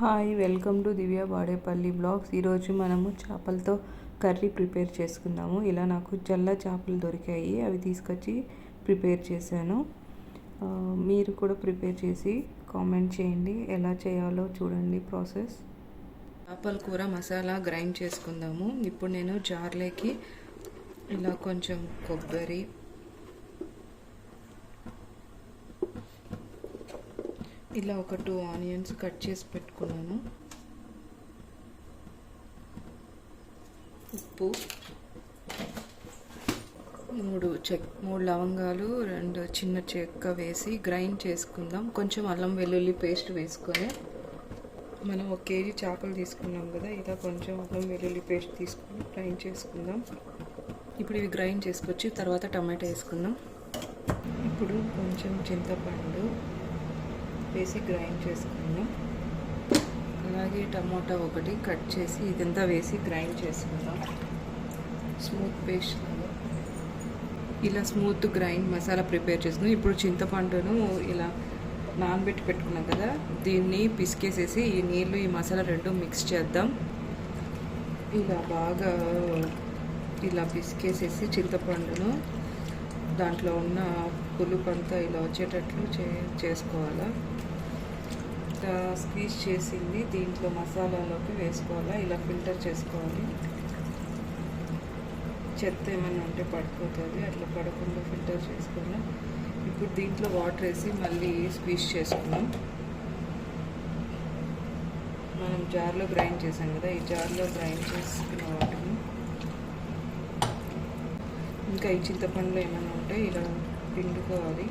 Hi welcome to Divya Badepalli blogs. ఈరోజు మనము చేపలతో curry prepare చేసుకుందాము. ఇలా నాకు చల్ల చేపలు దొరికాయి. అవి తీసుకొచ్చి ప్రిపేర్ చేశాను. మీరు కూడా ప్రిపేర్ చేసి కామెంట్ చేయండి. ఎలా చేయాలో చూడండి ప్రాసెస్. చేపల కూర మసాలా గ్రైండ్ చేసుకుందాము. ఇప్పుడు నేను జార్లోకి ఇలా కొంచెం కొబ్బరి ఇలా ఒక టూ ఆనియన్స్ కట్ చేసి పెట్టుకున్నాను. ఉప్పు మూడు చెక్ మూడు లవంగాలు రెండు చిన్న చెక్క వేసి గ్రైండ్ చేసుకుందాం. కొంచెం అల్లం వెల్లుల్లి పేస్ట్ వేసుకొని. మనం ఒక కేజీ చేపలు తీసుకున్నాం కదా ఇలా కొంచెం అల్లం వెల్లుల్లి పేస్ట్ తీసుకొని గ్రైండ్ చేసుకుందాం. ఇప్పుడు ఇవి గ్రైండ్ చేసుకొచ్చి తర్వాత టమాటా వేసుకుందాం. ఇప్పుడు కొంచెం చింతపండు వేసి గ్రైండ్ చేసుకుందాం. అలాగే టమోటా ఒకటి కట్ చేసి ఇదంతా వేసి గ్రైండ్ చేసుకుందాం. స్మూత్ పేస్ట్ ఇలా స్మూత్ గ్రైండ్ మసాలా ప్రిపేర్ చేసుకుని ఇప్పుడు చింతపండును ఇలా నానబెట్టి పెట్టుకున్నాం కదా దీన్ని పిసికేసేసి ఈ నీళ్ళు ఈ మసాలా రెండు మిక్స్ చేద్దాం. ఇలా బాగా ఇలా పిసికేసేసి చింతపండును దాంట్లో ఉన్న పులుపు అంతా ఇలా వచ్చేటట్లు చే చేసుకోవాలా. స్క్వీజ్ చేసింది దీంట్లో మసాలాలోకి వేసుకోవాలా ఇలా ఫిల్టర్ చేసుకోవాలి. చెత్త ఏమైనా ఉంటే పడిపోతుంది అట్లా పడకుండా ఫిల్టర్ చేసుకున్నాం. ఇప్పుడు దీంట్లో వాటర్ వేసి మళ్ళీ స్క్వీజ్ చేసుకున్నాం. మనం జార్లో గ్రైండ్ చేసాం కదా ఈ జార్లో గ్రైండ్ చేసుకున్న వాటిని ఇంకా ఈ చింతపండులో ఏమైనా ఉంటే ఇలా పిండుకోవాలి.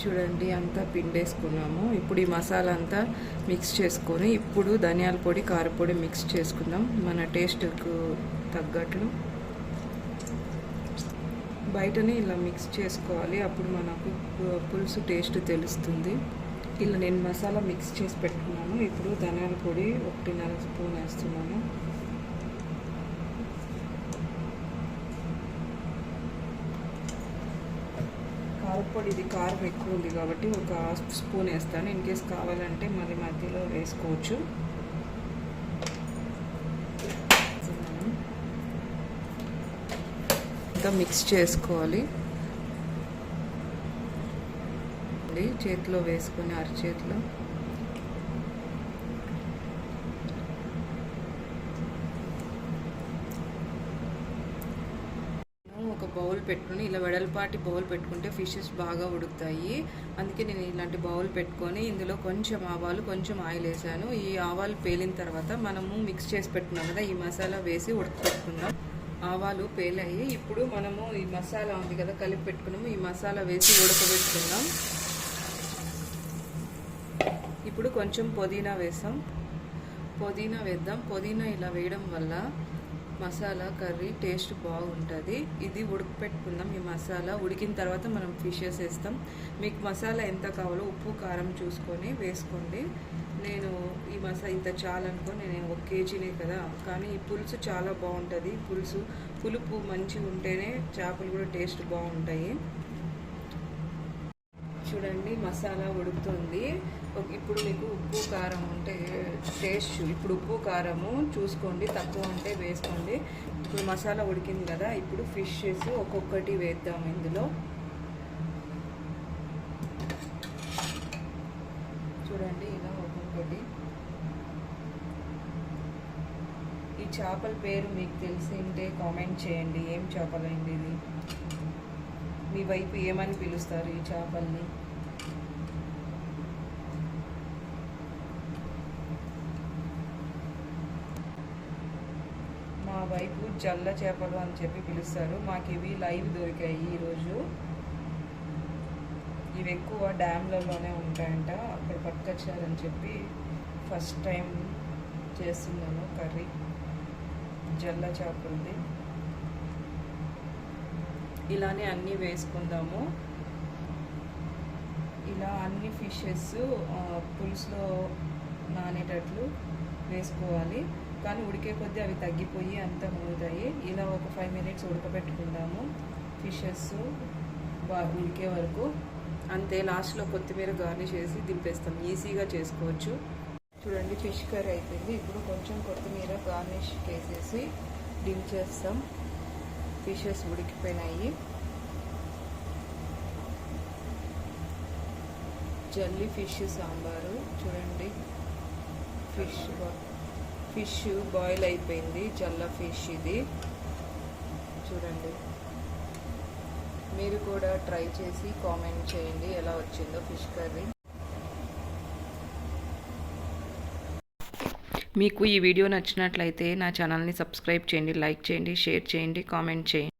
చూడండి అంతా పిండేసుకున్నాము. ఇప్పుడు ఈ మసాలా అంతా మిక్స్ చేసుకొని ఇప్పుడు ధనియాల పొడి కారపొడి మిక్స్ చేసుకుందాం. మన టేస్ట్కు తగ్గట్లు. బయటనే ఇలా మిక్స్ చేసుకోవాలి. అప్పుడు మనకు పులుసు టేస్ట్ తెలుస్తుంది. ఇలా నేను మసాలా మిక్స్ చేసి పెట్టుకున్నాను. ఇప్పుడు ధనియాల పొడి ఒకటిన్నర స్పూన్ వేస్తున్నాను. పొడి ఇది కారం ఎక్కువ ఉంది కాబట్టి ఒక స్పూన్ వేస్తాను. ఇన్ కేస్ కావాలంటే మళ్ళీ మధ్యలో వేసుకోవచ్చు. అంతా మిక్స్ చేసుకోవాలి. చేతిలో వేసుకొని అరచేతిలో ఒక బౌల్ పెట్టుకుని ఇలా వెడల్పాటి బౌల్ పెట్టుకుంటే ఫిషెస్ బాగా ఉడుకుతాయి. అందుకే నేను ఇలాంటి బౌల్ పెట్టుకొని ఇందులో కొంచెం ఆవాలు కొంచెం ఆయిల్ వేసాను. ఈ ఆవాలు పేలిన తర్వాత మనము మిక్స్ చేసి పెట్టుకున్నాం కదా ఈ మసాలా వేసి ఉడకపెట్టుకుందాం ఆవాలు పేలాయి. ఇప్పుడు మనము ఈ మసాలా ఉంది కదా కలిపి పెట్టుకున్నాము. ఈ మసాలా వేసి ఉడకబెట్టుకుందాం ఇప్పుడు కొంచెం పుదీనా వేసాం. పుదీనా వేద్దాం. పుదీనా ఇలా వేయడం వల్ల మసాలా కర్రీ టేస్ట్ బాగుంటుంది. ఇది ఉడకపెట్టుకుందాం. ఈ మసాలా ఉడికిన తర్వాత మనం ఫిషెస్ వేస్తాం మీకు మసాలా ఎంత కావాలో ఉప్పు కారం చూసుకొని వేసుకోండి. నేను ఈ మసాలా ఇంత చాలనుకొని నేను ఒక కేజీనే కదా. కానీ ఈ పులుసు చాలా బాగుంటుంది. పులుసు పులుపు మంచిగా ఉంటేనే చేపలు కూడా టేస్ట్ బాగుంటాయి. చూడండి మసాలా ఉడుకుతుంది. ఇప్పుడు మీకు ఉప్పు కారం ఉంటే టేస్ట్ ఇప్పుడు ఉప్పు కారము చూసుకోండి తక్కువ ఉంటే వేసుకోండి. ఇప్పుడు మసాలా ఉడికింది కదా ఇప్పుడు ఫిషెస్ ఒక్కొక్కటి వేద్దాం ఇందులో. చూడండి ఇలా ఒక్కొక్కటి. ఈ చేపల పేరు మీకు తెలిసి ఉంటే కామెంట్ చేయండి ఏం చేపలండి ఇది? మీ వైపు ఏమని పిలుస్తారు ఈ చేపల్ని మా వైపు జల్ల చేపలు అని చెప్పి పిలుస్తారు. మాకు ఇవి లైవ్ దొరికాయి ఈరోజు. ఇవి ఎక్కువ డ్యామ్లలోనే ఉంటాయంట. అక్కడ పట్టుకొచ్చారని చెప్పి ఫస్ట్ టైం చేస్తున్నాను కర్రీ. జల్ల చేపలది. ఇలానే అన్నీ వేసుకుందాము. ఇలా అన్ని ఫిషెస్ పులుసులో నానేటట్లు వేసుకోవాలి. కానీ ఉడికే కొద్దీ అవి తగ్గిపోయి అంతా మునుగుతాయి ఇలా ఒక ఫైవ్ మినిట్స్ ఉడకబెట్టుకుందాము. ఫిషెస్ బాగా ఉడికే వరకు. అంతే లాస్ట్లో కొత్తిమీర గార్నిష్ చేసి దింపేస్తాం. ఈజీగా చేసుకోవచ్చు. చూడండి ఫిష్ కర్రీ అయిపోయింది. ఇప్పుడు కొంచెం కొత్తిమీర గార్నిష్ వేసేసి దించేస్తాం. ఫిషెస్ ఉడికిపోయినాయి. Jelly fish sambar. చూడండి ఫిష్ ఫిష్ బాయిల్ అయిపోయింది జల్ల ఫిష్ ఇది. చూడండి. మీరు కూడా ట్రై చేసి కామెంట్ చేయండి ఎలా వచ్చిందో ఫిష్ కర్రీ. మీకు ఈ వీడియో నచ్చినట్లయితే నా ఛానల్ని సబ్స్క్రైబ్ చేయండి లైక్ చేయండి షేర్ చేయండి కామెంట్ చేయండి.